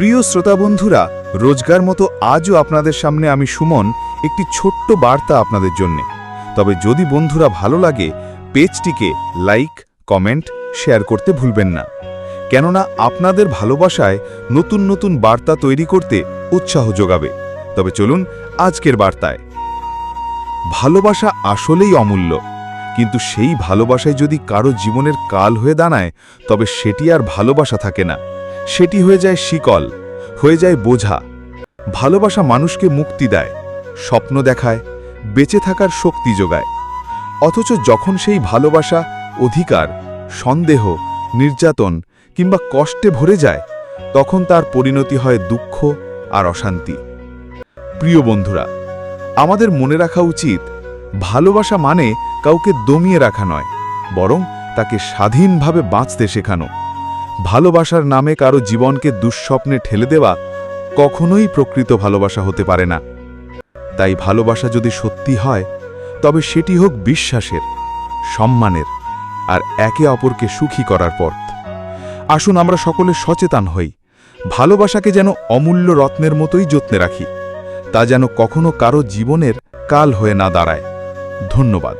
প্রিয় শ্রোতা বন্ধুরা রোজগার মতো আজও আপনাদের সামনে আমি সুমন, একটি ছোট্ট বার্তা আপনাদের জন্যে। তবে যদি বন্ধুরা ভালো লাগে, পেজটিকে লাইক, কমেন্ট, শেয়ার করতে ভুলবেন না। কেননা আপনাদের ভালোবাসায় নতুন নতুন বার্তা তৈরি করতে উৎসাহ যোগাবে। তবে চলুন আজকের বার্তায়। ভালোবাসা আসলেই অমূল্য। কিন্তু সেই ভালোবাসায় যদি কারও জীবনের কাল হয়ে দাঁড়ায়, তবে সেটি আর ভালোবাসা থাকে না। সেটি হয়ে যায় শিকল, হয়ে যায় বোঝা। ভালোবাসা মানুষকে মুক্তি দেয়, স্বপ্ন দেখায়, বেঁচে থাকার শক্তি যোগায়। অথচ যখন সেই ভালোবাসা, অধিকার, সন্দেহ, নির্যাতন কিংবা কষ্টে ভরে যায়, তখন তার পরিণতি হয় দুঃখ আর অশান্তি। প্রিয় বন্ধুরা, আমাদের মনে রাখা উচিত, ভালোবাসা মানে কাউকে দমিয়ে রাখা নয়, বরং তাকে স্বাধীনভাবে বাঁচতে শেখানো। ভালোবাসার নামে কারও জীবনকে দুঃস্বপ্নে ঠেলে দেওয়া কখনোই প্রকৃত ভালোবাসা হতে পারে না। তাই ভালোবাসা যদি সত্যি হয়, তবে সেটি হোক বিশ্বাসের, সম্মানের, আর একে অপরকে সুখী করার পথ। আসুন আমরা সকলে সচেতন হই, ভালোবাসাকে যেন অমূল্য রত্নের মতোই যত্নে রাখি, তা যেন কখনো কারও জীবনের কাল হয়ে না দাঁড়ায়। ধন্যবাদ।